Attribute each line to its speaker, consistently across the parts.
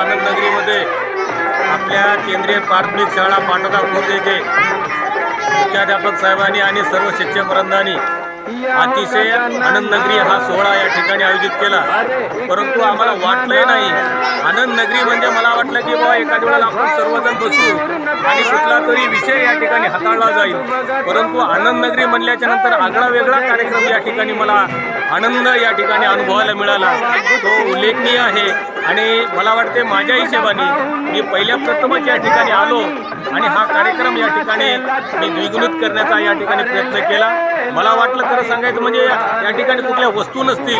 Speaker 1: आनंद नगरीमध्ये आपल्या केंद्रीय प्राथमिक शाळा पाटोदा खुर्द येथे मुख्याध्यापक साहेबांनी आणि सर्व शिक्षक वृंदांनी अतिशय आनंद नगरी हा सोहळा या ठिकाणी आयोजित केला. परंतु आम्हाला वाटलंही नाही. आनंद नगरी म्हणजे मला वाटलं की बाबा एखाद्या वेळेला आपण सर्वजण बसू आणि कुठला तरी विषय या ठिकाणी हाताळला जाईल. परंतु आनंद नगरी म्हणल्याच्या नंतर आगळा वेगळा कार्यक्रम या ठिकाणी मला आनंद या ठिकाणी अनुभवायला मिळाला. तो उल्लेखनीय आहे. आणि मला वाटते माझ्या हिशेबाने मी पहिल्या प्रथमच या ठिकाणी आलो. आणि हा कार्यक्रम या ठिकाणी मी द्विगुणित करण्याचा या ठिकाणी प्रयत्न केला. मला वाटलं खरं सांगायचं म्हणजे या ठिकाणी कुठल्या वस्तू नसतील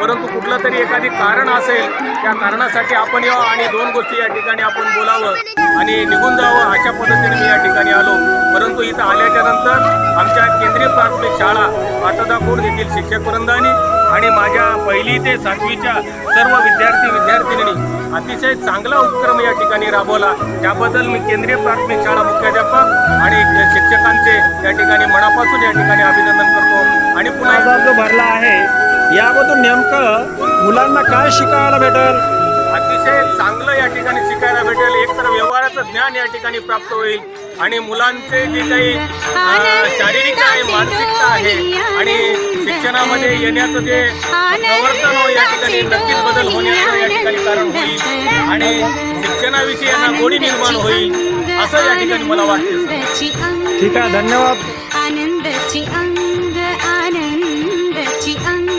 Speaker 1: परंतु कुठलं तरी एखादी कारण असेल त्या कारणासाठी आपण यावं आणि दोन गोष्टी या ठिकाणी आपण बोलावं आणि निघून जावं अशा पद्धतीने मी या ठिकाणी आलो. परंतु इथं आल्याच्यानंतर आमच्या केंद्रीय प्राथमिक शाळा पाटोदा येथील शिक्षक वृंदानी आणि माझ्या पहिली ते सातवीच्या सर्व विद्यार्थी विद्यार्थिनींनी अतिशय चांगला उपक्रम या ठिकाणी राबवला. त्याबद्दल मी केंद्रीय प्राथमिक शाळा मुख्याध्यापक आणि शिक्षकांचे या ठिकाणी मनापासून या ठिकाणी अभिनंदन करतो. आणि पुन्हा
Speaker 2: जो भरला आहे यामधून नेमकं मुलांना काय शिकायला भेटेल?
Speaker 1: अतिशय चांगलं या ठिकाणी शिकायला भेटेल. एकतर व्यवहाराचं ज्ञान या ठिकाणी प्राप्त होईल. आणि मुलांचे जे काही शारीरिक आहे आणि शिक्षणामध्ये येण्याचं जे प्रवर्तन हो या ठिकाणी नक्कीच बदल होण्याचं या ठिकाणी कारण होईल. आणि शिक्षणाविषयी यांना गोडी निर्माण होईल असं या ठिकाणी मला वाटते.
Speaker 2: ठीक आहे धन्यवाद.
Speaker 3: आनंदाची अंग आनंदाची अंग.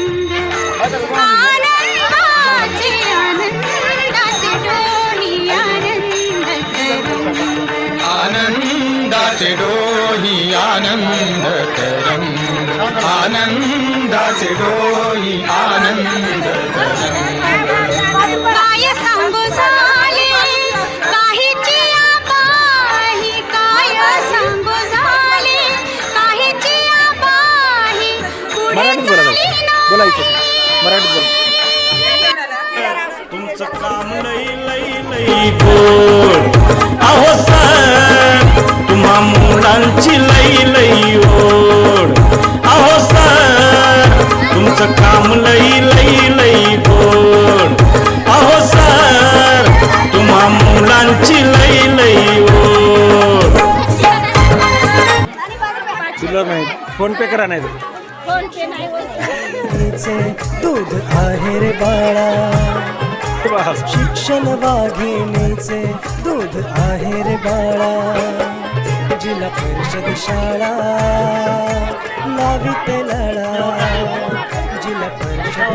Speaker 3: आनंदाचे आनंदाचे डोही आनंद
Speaker 4: आनंदाचे डोही आनंद तरंग. आनंदाचे डोही आनंद
Speaker 3: काय सांगू झाले काहीची आबाही काय सांगू झाले काहीची आबाही पुढे
Speaker 2: मराठीत बोला
Speaker 3: चाली
Speaker 2: दादा. बोला इथे. मराठीत बोला.
Speaker 5: तुमचं काम लई लई लई गोड अहो सर तुम्हा मुलांची लई लई तुमचं काम लई लई लई गोड. अहो सर तुम्हा मुलांची लई लई
Speaker 2: नाही फोन पे करा नाही
Speaker 6: दूध आहे रे बाळा. शिक्षण वाघिणीचे दूध आहे रे बाळा. जिल्हा परिषद शाळा लाविते परिषद